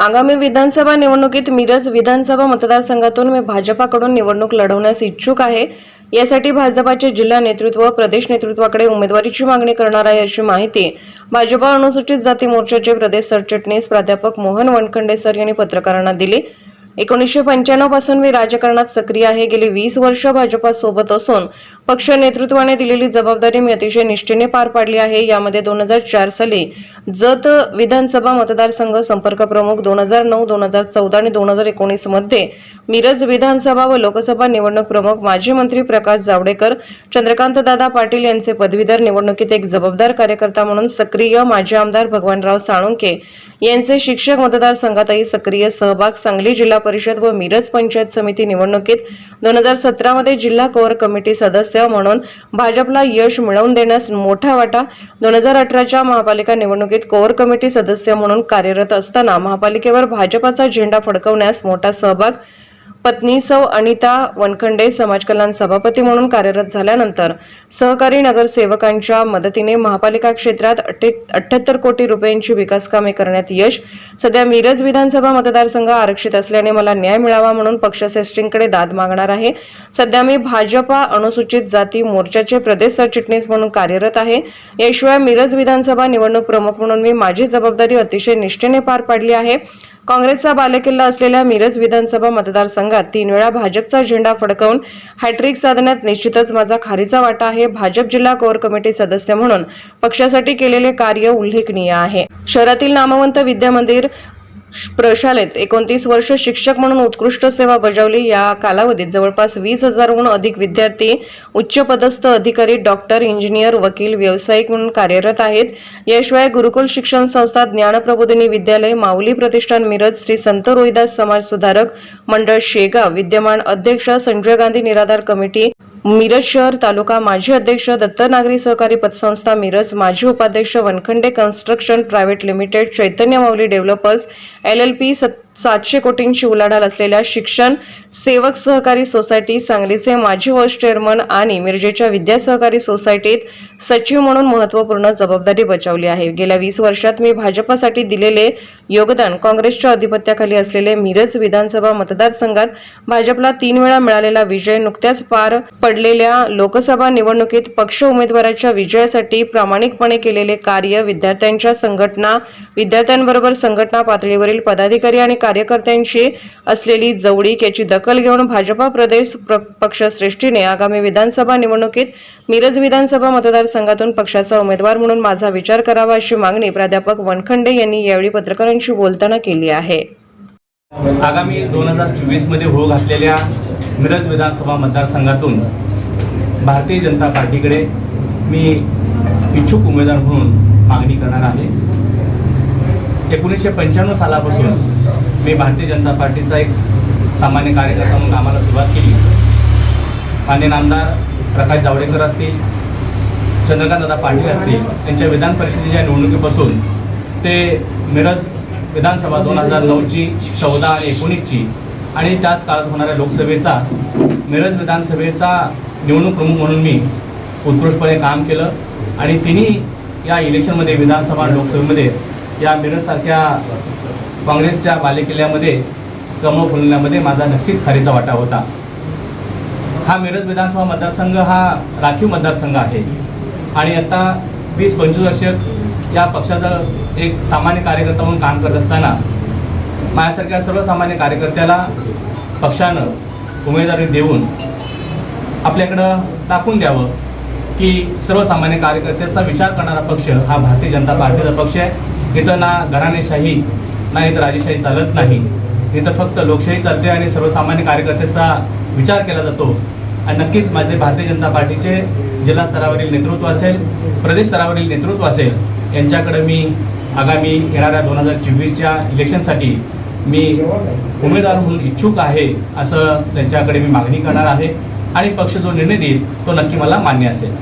आगामी विधानसभा निवडणुकीत मिरज विधानसभा मतदारसंघातून मी भाजपाकडून निवडणूक लढवण्यास इच्छुक आहे. यासाठी भाजपाचे जिल्हा नेतृत्व प्रदेश नेतृत्वाकडे उमेदवारीची मागणी करणार आहे अशी माहिती भाजपा अनुसूचित जाती मोर्चाचे प्रदेश सरचिटणीस प्राध्यापक मोहन वनखंडे सर यांनी पत्रकारांना दिली. एकोणीसशे पंच्याण्णवपासून मी राजकारणात सक्रिय आहे. गेली वीस वर्ष भाजपा सोबत असून पक्ष नेतृत्वाने दिलेली जबाबदारी मी अतिशय निष्ठेने पार पाडली आहे. यामध्ये दोन हजार चार साली जत विधानसभा मतदारसंघ संपर्क प्रमुख दोन हजार नऊ दोन हजार चौदा आणि दोन हजार एकोणीसमध्ये मिरज विधानसभा व लोकसभा निवडणूक प्रमुख माजी मंत्री प्रकाश जावडेकर चंद्रकांत दादा पाटील यांचे पदवीधर निवडणुकीत एक जबाबदार कार्यकर्ता म्हणून सक्रिय माजी आमदार भगवानराव साळुंके यांचे शिक्षक मतदारसंघातही सक्रिय सहभाग सांगली जिल्हा परिषद व मिरज पंचायत समिती निवडणुकीत दोन हजार सतरा मध्ये जिल्हा कोअर कमिटी सदस्य म्हणून भाजपला यश मिळवून देण्यास मोठा वाटा दोन हजार अठराच्या महापालिका निवडणुकीत कोअर कमिटी सदस्य म्हणून कार्यरत असताना महापालिकेवर भाजपाचा झेंडा फडकवण्यास मोठा सहभाग पत्नी सौ अनिता वनखंडे समाज कल्याण सभापती म्हणून कार्यरत झाल्यानंतर सहकारी नगरसेवकांच्या मदतीने महापालिका क्षेत्रात अठ्ठ्याहत्तर कोटी रुपयांची विकासकामे करण्यात यश. सध्या मिरज विधानसभा मतदारसंघ आरक्षित असल्याने मला न्याय मिळावा म्हणून पक्ष श्रेष्ठींकडे दाद मागणार आहे. सध्या मी भाजपा अनुसूचित जाती मोर्चाचे प्रदेश सरचिटणीस म्हणून कार्यरत आहे. याशिवाय मिरज विधानसभा निवडणूक प्रमुख म्हणून मी माझी जबाबदारी अतिशय निष्ठेने पार पाडली आहे. काँग्रेसचा बालेकिल्ला असलेल्या मिरज विधानसभा मतदारसंघात तीन वेळा भाजपचा झेंडा फडकवून हॅट्रिक साधण्यात निश्चितच माझा खारीचा वाटा आहे. भाजप जिल्हा कोर कमिटी सदस्य म्हणून पक्षासाठी केलेले कार्य उल्लेखनीय आहे. शहरातील नामवंत विद्या मंदिर प्रशालेत एकोणतीस वर्ष शिक्षक म्हणून उत्कृष्ट सेवा बजावली. या कालावधीत जवळपास वीस हजारहून अधिक विद्यार्थी उच्चपदस्थ अधिकारी डॉक्टर इंजिनियर वकील व्यावसायिक म्हणून कार्यरत आहेत. याशिवाय गुरुकुल शिक्षण संस्था ज्ञानप्रबोधिनी विद्यालय माऊली प्रतिष्ठान मिरज श्री संत रोहिदास समाज सुधारक मंडळ शेगाव विद्यमान अध्यक्ष संजय गांधी निराधार कमिटी मिरज शहर तालुका माजी अध्यक्ष दत्त नागरी सहकारी पतसंस्था मिरज माजी उपाध्यक्ष Vankhande construction private limited Chaitanya Mauli developers L L P सत् सातशे कोटींची उलाढाल असलेल्या शिक्षण सेवक सहकारी सोसायटी सांगलीचे माजी व्हाईस चेअरमन आणि मिरजेच्या विद्या सहकारी सोसायटीत सचिव म्हणून महत्त्वपूर्ण जबाबदारी बजावली आहे. गेल्या वीस वर्षात मी भाजपासाठी दिलेले योगदान काँग्रेसच्या अधिपत्याखाली असलेले मिरज विधानसभा मतदारसंघात भाजपला तीन वेळा मिळालेला विजय नुकत्याच पार पडलेल्या लोकसभा निवडणुकीत पक्ष उमेदवाराच्या विजयासाठी प्रामाणिकपणे केलेले कार्य विद्यार्थ्यांच्या संघटना विद्यार्थ्यांबरोबर संघटना पातळीवरील पदाधिकारी आणि कार्यकर्त्यांशी असलेली जवळीक याची दखल घेऊन भाजपा प्रदेश पक्षश्रेष्ठीने आगामी विधानसभा निवडणुकीत मिरज विधानसभा मतदारसंघातून पक्षाचा उमेदवार म्हणून माझा विचार करावा अशी मागणी प्राध्यापक वनखंडे यांनी यावेळी पत्रकारांशी बोलताना केली आहे. आगामी दोन हजार चोवीसमध्ये होऊ घातलेल्या मिरज विधानसभा मतदारसंघातून भारतीय जनता पार्टीकडे मी इच्छुक उमेदवार म्हणून मागणी करणार आहे. एकोणीसशे पंच्याण्णव सालापासून मी भारतीय जनता पार्टीचा एक सामान्य कार्यकर्ता म्हणून कामाला सुरुवात केली. मान्य नामदार प्रकाश जावडेकर असतील चंद्रकांतदादा पाटील असतील त्यांच्या विधान परिषदेच्या निवडणुकीपासून ते मिरज विधानसभा दोन हजार नऊची चौदा आणि एकोणीसची आणि त्याच काळात होणाऱ्या लोकसभेचा मिरज विधानसभेचा निवडणूक प्रमुख म्हणून मी उत्कृष्टपणे काम केलं आणि तिन्ही या इलेक्शनमध्ये विधानसभा आणि लोकसभेमध्ये या मिरजसारख्या काँग्रेसच्या बालेकिल्ल्यामध्ये कमळ फुलण्यामध्ये माझा नक्कीच खारीचा वाटा होता. हा मिरज विधानसभा मतदारसंघ हा राखीव मतदारसंघ आहे. आणि आता वीस पंचवीस वर्ष या पक्षाचं एक सामान्य कार्यकर्ता म्हणून काम करत असताना माझ्यासारख्या सर्वसामान्य कार्यकर्त्याला पक्षानं उमेदवारी देऊन आपल्याकडं दाखवून द्यावं की सर्वसामान्य कार्यकर्त्याचा विचार करणारा पक्ष हा भारतीय जनता पार्टीचा पक्ष आहे. इथं ना घराणेशाही ना इथं राजेशाही चालत नाही. इथं फक्त लोकशाही चालते आणि सर्वसामान्य कार्यकर्त्याचा विचार केला जातो. आणि नक्कीच माझे भारतीय जनता पार्टीचे जिल्हा स्तरावरील नेतृत्व असेल प्रदेश स्तरावरील नेतृत्व असेल यांच्याकडे मी आगामी येणाऱ्या दोन हजार चोवीसच्या इलेक्शनसाठी मी उमेदवार म्हणून इच्छुक आहे असं त्यांच्याकडे मी मागणी करणार आहे. आणि पक्ष जो निर्णय देईल तो नक्की मला मान्य असेल.